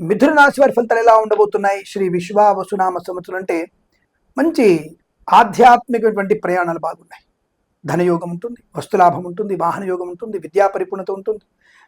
మిథున రాశి వారి ఫలితాలు ఎలా ఉండబోతున్నాయి? శ్రీ విశ్వావసునామ సంవత్సరం అంటే మంచి ఆధ్యాత్మికటువంటి ప్రయాణాలు బాగున్నాయి. ధనయోగం ఉంటుంది వస్తులాభం ఉంటుంది వాహన యోగం ఉంటుంది విద్యా పరిపూర్ణత ఉంటుంది.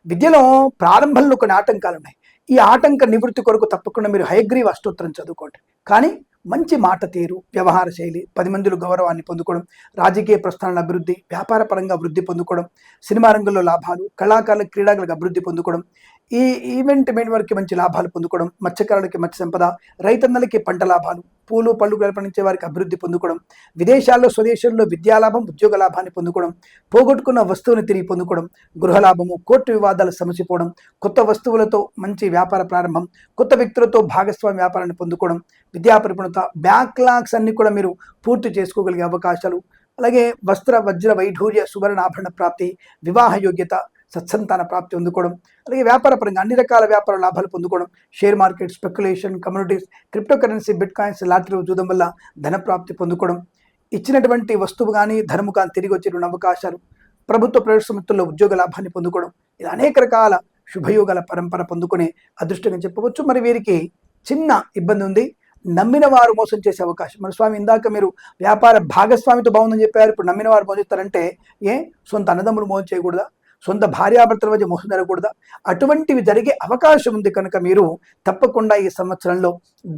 విద్యలో ప్రారంభంలో కొన్ని ఆటంకాలు ఉన్నాయి. ఈ ఆటంక నివృత్తి కొరకు తప్పకుండా మీరు హయగ్రీవ అష్టోత్తరం చదువుకోండి. కానీ మంచి మాట తీరు వ్యవహార శైలి పది మందిలో గౌరవాన్ని పొందుకోవడం రాజకీయ ప్రస్థానాల అభివృద్ధి వ్యాపార పరంగా అభివృద్ధి పొందుకోవడం సినిమా రంగంలో లాభాలు కళాకారుల క్రీడాకులకు అభివృద్ధి పొందుకోవడం ఈ ఈవెంట్ మెయిన్ వారికి మంచి లాభాలు పొందుకోవడం మత్స్యకారులకి మత్స్య సంపద రైతన్నలకి పంట లాభాలు పూలు పళ్ళు పండించే వారికి అభివృద్ధి పొందుకోవడం విదేశాల్లో స్వదేశంలో విద్యాలాభం ఉద్యోగ లాభాన్ని పొందుకోవడం పోగొట్టుకున్న వస్తువుని తిరిగి పొందుకోవడం గృహలాభము కోర్టు వివాదాలు సమసిపోవడం కొత్త వస్తువులతో మంచి వ్యాపార ప్రారంభం కొత్త వ్యక్తులతో భాగస్వామి వ్యాపారాన్ని పొందుకోవడం విద్యా పరిపూర్ణత బ్యాక్లాగ్స్ అన్ని కూడా మీరు పూర్తి చేసుకోగలిగే అవకాశాలు అలాగే వస్త్ర వజ్ర వైఢూర్య సువర్ణాభరణ ప్రాప్తి వివాహ యోగ్యత సత్సంతాన ప్రాప్తి పొందుకోవడం అలాగే వ్యాపార పరంగా అన్ని రకాల వ్యాపార లాభాలు పొందుకోవడం share market speculation communities crypto currency bitcoins lottery చూడడం వల్ల ధన ప్రాప్తి పొందుకోవడం ఇచ్చినటువంటి వస్తువు కానీ ధనము కానీ తిరిగి వచ్చేటువంటి అవకాశాలు ప్రభుత్వ ప్రైవేట్ సంస్థల్లో ఉద్యోగ లాభాన్ని పొందుకోవడం ఇలా అనేక రకాల శుభయోగాల పరంపర పొందుకునే అదృష్టంగా చెప్పవచ్చు. మరి వీరికి చిన్న ఇబ్బంది ఉంది. నమ్మిన వారు మోసం చేసే అవకాశం. మన స్వామి ఇందాక మీరు వ్యాపార భాగస్వామితో బాగుందని చెప్పారు. ఇప్పుడు నమ్మిన వారు మోసం చేస్తారంటే ఏ? సొంత అన్నదమ్ములు మోసం చేయకూడదా? సొంత భార్యాభర్తల మధ్య మోసం జరగకూడదా? అటువంటివి జరిగే అవకాశం ఉంది కనుక మీరు తప్పకుండా ఈ సంవత్సరంలో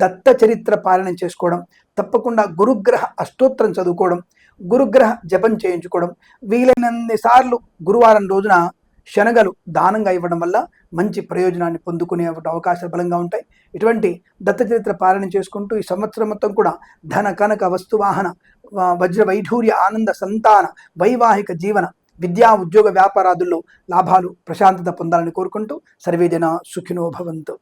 దత్త చరిత్ర పాలన చేసుకోవడం తప్పకుండా గురుగ్రహ అష్టోత్తరం చదువుకోవడం గురుగ్రహ జపం చేయించుకోవడం వీలైనన్ని సార్లు గురువారం రోజున శనగలు దానంగా ఇవ్వడం వల్ల మంచి ప్రయోజనాన్ని పొందుకునే అవకాశాలు బలంగా ఉంటాయి. ఇటువంటి దత్త చరిత్ర పాలన చేసుకుంటూ ఈ సంవత్సరం మొత్తం కూడా ధన కనక వస్తువాహన వజ్ర వైఢూర్య ఆనంద సంతాన వైవాహిక జీవన విద్యా ఉద్యోగ వ్యాపారాదుల్లో లాభాలు ప్రశాంతత పొందాలని కోరుకుంటూ సర్వేజన సుఖినో భవంతు.